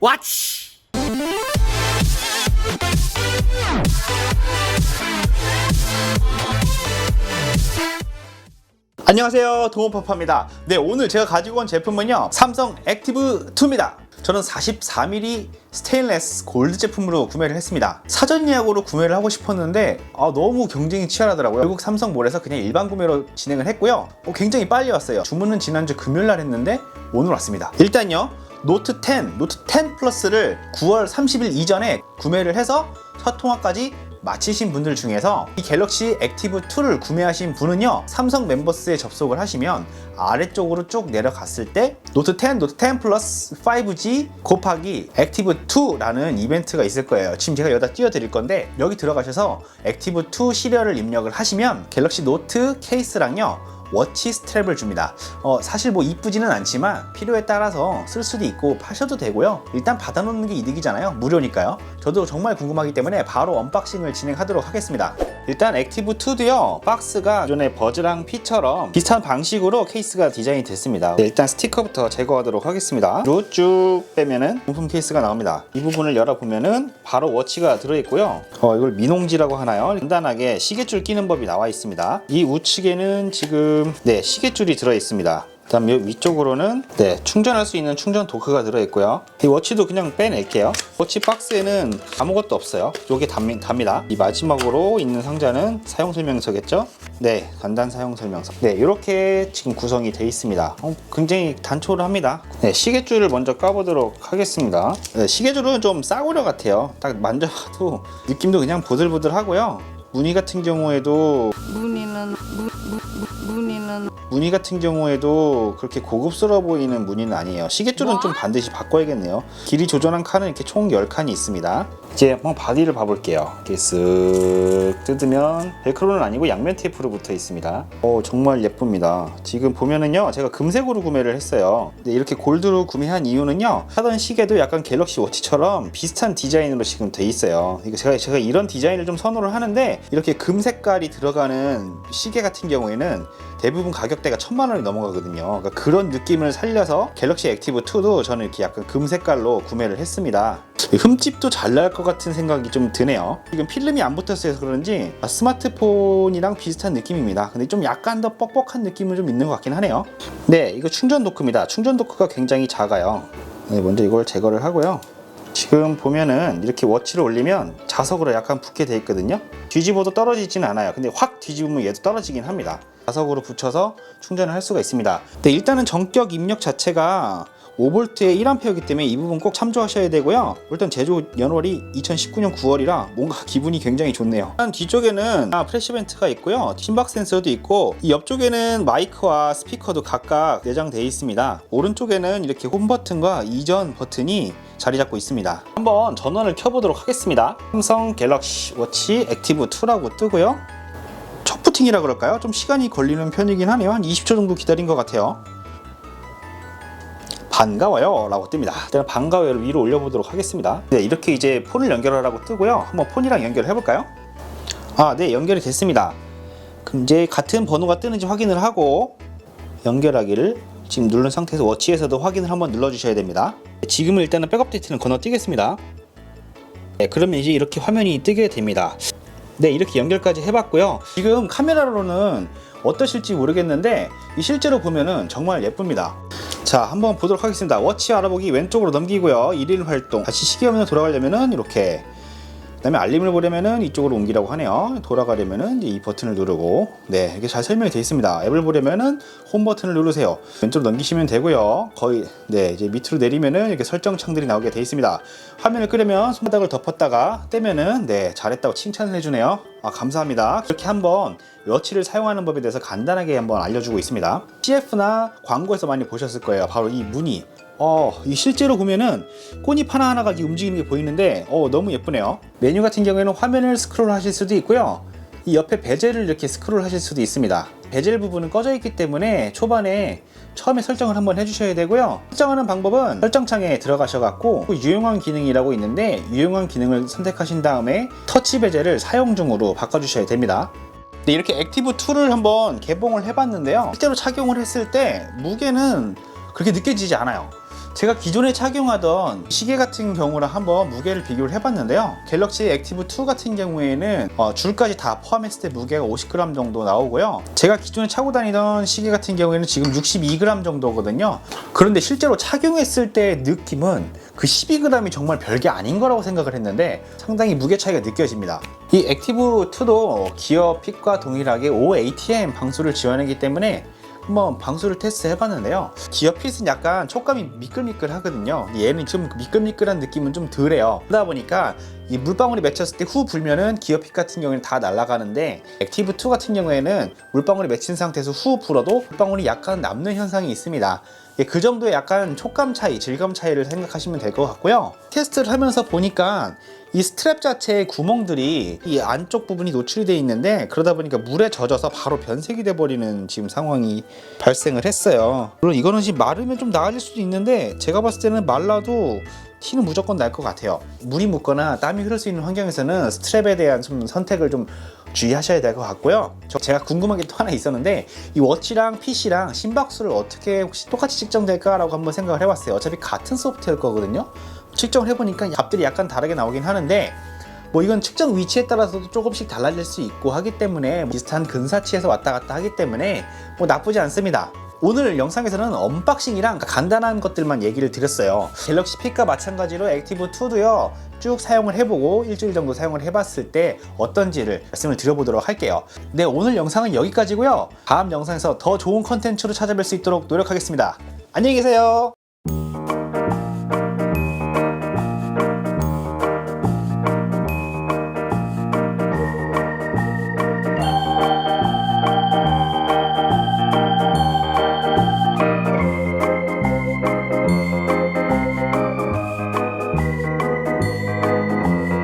왓치 안녕하세요. 동원파파입니다. 네 오늘 제가 가지고 온 제품은요 삼성 액티브 2입니다 저는 44mm 스테인레스 골드 제품으로 구매를 했습니다. 사전 예약으로 구매를 하고 싶었는데 아, 너무 경쟁이 치열하더라고요. 결국 삼성몰에서 그냥 일반 구매로 진행을 했고요. 어, 굉장히 빨리 왔어요. 주문은 지난주 금요일 날 했는데 오늘 왔습니다. 일단요 노트 10, 노트 10 플러스를 9월 30일 이전에 구매를 해서 첫 통화까지 마치신 분들 중에서 이 갤럭시 액티브 2를 구매하신 분은요 삼성 멤버스에 접속을 하시면 아래쪽으로 쭉 내려갔을 때 노트 10, 노트 10 플러스 5G 곱하기 액티브 2라는 이벤트가 있을 거예요. 지금 제가 여기다 띄워드릴 건데 여기 들어가셔서 액티브 2 시리얼을 입력을 하시면 갤럭시 노트 케이스랑요 워치 스트랩을 줍니다. 어, 사실 뭐 이쁘지는 않지만 필요에 따라서 쓸 수도 있고 파셔도 되고요. 일단 받아놓는 게 이득이잖아요. 무료니까요. 저도 정말 궁금하기 때문에 바로 언박싱을 진행하도록 하겠습니다. 일단 액티브 2도요. 박스가 기존의 버즈랑 P처럼 비슷한 방식으로 케이스가 디자인이 됐습니다. 네, 일단 스티커부터 제거하도록 하겠습니다. 이쭉 빼면은 부품 케이스가 나옵니다. 이 부분을 열어보면은 바로 워치가 들어있고요. 어, 이걸 민홍지라고 하나요? 간단하게 시계줄 끼는 법이 나와 있습니다. 이 우측에는 지금 네 시계줄이 들어 있습니다. 그다음 위쪽으로는 네 충전할 수 있는 충전 도크가 들어 있고요. 이 워치도 그냥 빼낼게요. 워치 박스에는 아무것도 없어요. 요게 답- 답니다. 이 마지막으로 있는 상자는 사용 설명서겠죠? 네 간단 사용 설명서. 네 이렇게 지금 구성이 되어 있습니다. 어, 굉장히 단촐합니다. 네 시계줄을 먼저 까보도록 하겠습니다. 네, 시계줄은 좀 싸구려 같아요. 딱 만져봐도 느낌도 그냥 보들보들하고요. 무늬 같은 경우에도 무늬 같은 경우에도 그렇게 고급스러워 보이는 무늬는 아니에요. 시계줄은 좀 반드시 바꿔야겠네요. 길이 조절한 칸은 이렇게 총 10칸이 있습니다. 이제 한번 바디를 봐볼게요. 이렇게 쓱 뜯으면 벨크로는 아니고 양면 테이프로 붙어 있습니다. 오, 정말 예쁩니다. 지금 보면은요, 제가 금색으로 구매를 했어요. 근데 이렇게 골드로 구매한 이유는요, 하던 시계도 약간 갤럭시 워치처럼 비슷한 디자인으로 지금 돼 있어요. 제가, 제가 이런 디자인을 좀 선호를 하는데, 이렇게 금 색깔이 들어가는 시계 같은 경우에는 대부분 가격 대가 천만 원이 넘어가거든요. 그러니까 그런 느낌을 살려서 갤럭시 액티브 2도 저는 이렇게 약간 금 색깔로 구매를 했습니다. 흠집도 잘 날 것 같은 생각이 좀 드네요. 지금 필름이 안 붙었어서 그런지 스마트폰이랑 비슷한 느낌입니다. 근데 좀 약간 더 뻑뻑한 느낌은 좀 있는 것 같긴 하네요. 네, 이거 충전 도크입니다. 충전 도크가 굉장히 작아요. 네, 먼저 이걸 제거를 하고요. 지금 보면은 이렇게 워치를 올리면 자석으로 약간 붙게 돼 있거든요. 뒤집어도 떨어지진 않아요. 근데 확 뒤집으면 얘도 떨어지긴 합니다. 자석으로 붙여서 충전을 할 수가 있습니다. 근데 일단은 전격 입력 자체가 5V에 1A이기 때문에 이 부분 꼭 참조하셔야 되고요. 일단 제조 연월이 2019년 9월이라 뭔가 기분이 굉장히 좋네요. 일단 뒤쪽에는 아, 프레시 벤트가 있고요. 심박 센서도 있고 이 옆쪽에는 마이크와 스피커도 각각 내장되어 있습니다. 오른쪽에는 이렇게 홈 버튼과 이전 버튼이 자리 잡고 있습니다. 한번 전원을 켜보도록 하겠습니다. 삼성 갤럭시 워치 액티브 2라고 뜨고요. 첫 부팅이라 그럴까요? 좀 시간이 걸리는 편이긴 하네요. 한 20초 정도 기다린 것 같아요. 반가워요 라고 뜹니다. 일단 반가워요를 위로 올려보도록 하겠습니다. 네 이렇게 이제 폰을 연결하라고 뜨고요. 한번 폰이랑 연결해 볼까요? 아 네 연결이 됐습니다. 그럼 이제 같은 번호가 뜨는지 확인을 하고 연결하기를 지금 누른 상태에서 워치에서도 확인을 한번 눌러 주셔야 됩니다. 지금은 일단은 백업 데이트는 건너뛰겠습니다. 네 그러면 이제 이렇게 화면이 뜨게 됩니다. 네 이렇게 연결까지 해봤고요. 지금 카메라로는 어떠실지 모르겠는데 이 실제로 보면은 정말 예쁩니다 자 한번 보도록 하겠습니다. 워치 알아보기 왼쪽으로 넘기고요. 일일 활동. 다시 시계 화면으로 돌아가려면은 이렇게. 그 다음에 알림을 보려면은 이쪽으로 옮기라고 하네요. 돌아가려면은 이제 이 버튼을 누르고. 네 이게 잘 설명이 되어 있습니다. 앱을 보려면은 홈 버튼을 누르세요. 왼쪽으로 넘기시면 되고요. 거의 네 이제 밑으로 내리면은 이렇게 설정 창들이 나오게 되어 있습니다. 화면을 끄려면 손바닥을 덮었다가 떼면은 네 잘했다고 칭찬을 해주네요 아 감사합니다 이렇게 한번 워치를 사용하는 법에 대해서 간단하게 한번 알려주고 있습니다 CF나 광고에서 많이 보셨을 거예요 바로 이 무늬 어, 이 실제로 보면은 꽃잎 하나하나가 이 움직이는 게 보이는데 어, 너무 예쁘네요. 메뉴 같은 경우에는 화면을 스크롤 하실 수도 있고요. 이 옆에 베젤을 이렇게 스크롤 하실 수도 있습니다. 베젤 부분은 꺼져 있기 때문에 초반에 처음에 설정을 한번 해주셔야 되고요. 설정하는 방법은 설정창에 들어가셔갖고 유용한 기능이라고 있는데 유용한 기능을 선택하신 다음에 터치 베젤을 사용 중으로 바꿔주셔야 됩니다. 네, 이렇게 액티브 2를 한번 개봉을 해봤는데요. 실제로 착용을 했을 때 무게는 그렇게 느껴지지 않아요. 제가 기존에 착용하던 시계 같은 경우랑 한번 무게를 비교를 해봤는데요. 갤럭시 액티브 2 같은 경우에는 어, 줄까지 다 포함했을 때 무게가 50g 정도 나오고요. 제가 기존에 차고 다니던 시계 같은 경우에는 지금 62g 정도거든요. 그런데 실제로 착용했을 때 느낌은 그 12g이 정말 별게 아닌 거라고 생각을 했는데 상당히 무게 차이가 느껴집니다. 이 액티브 2도 기어 핏과 동일하게 OATM 방수를 지원하기 때문에 한번 방수를 테스트 해봤는데요. 기어핏은 약간 촉감이 미끌미끌 하거든요. 얘는 좀 미끌미끌한 느낌은 좀 덜해요. 그러다 보니까 이 물방울이 맺혔을 때 후 불면은 기어핏 같은 경우에는 다 날아가는데 액티브 2 같은 경우에는 물방울이 맺힌 상태에서 후 불어도 물방울이 약간 남는 현상이 있습니다. 예, 그 정도의 약간 촉감 차이, 질감 차이를 생각하시면 될 것 같고요. 테스트를 하면서 보니까 이 스트랩 자체의 구멍들이 이 안쪽 부분이 노출이 돼 있는데 그러다 보니까 물에 젖어서 바로 변색이 돼 버리는 지금 상황이 발생을 했어요. 물론 이거는 지금 마르면 좀 나아질 수도 있는데 제가 봤을 때는 말라도 티는 무조건 날 것 같아요. 물이 묻거나 땀이 흐를 수 있는 환경에서는 스트랩에 대한 좀 선택을 좀 주의하셔야 될 것 같고요. 저- 제가 궁금한 게 또 하나 있었는데 이 워치랑 핏이랑 심박수를 어떻게 혹시 똑같이 측정될까라고 한번 생각을 해봤어요. 어차피 같은 소프트웨어일 거거든요. 측정을 해보니까 값들이 약간 다르게 나오긴 하는데 뭐 이건 측정 위치에 따라서도 조금씩 달라질 수 있고 하기 때문에 비슷한 근사치에서 왔다 갔다 하기 때문에 뭐 나쁘지 않습니다. 오늘 영상에서는 언박싱이랑 간단한 것들만 얘기를 드렸어요. 갤럭시 핏과 마찬가지로 액티브 2도요. 쭉 사용을 해보고 일주일 정도 사용을 해봤을 때 어떤지를 말씀을 드려보도록 할게요. 네, 오늘 영상은 여기까지고요. 다음 영상에서 더 좋은 컨텐츠로 찾아뵐 수 있도록 노력하겠습니다. 안녕히 계세요.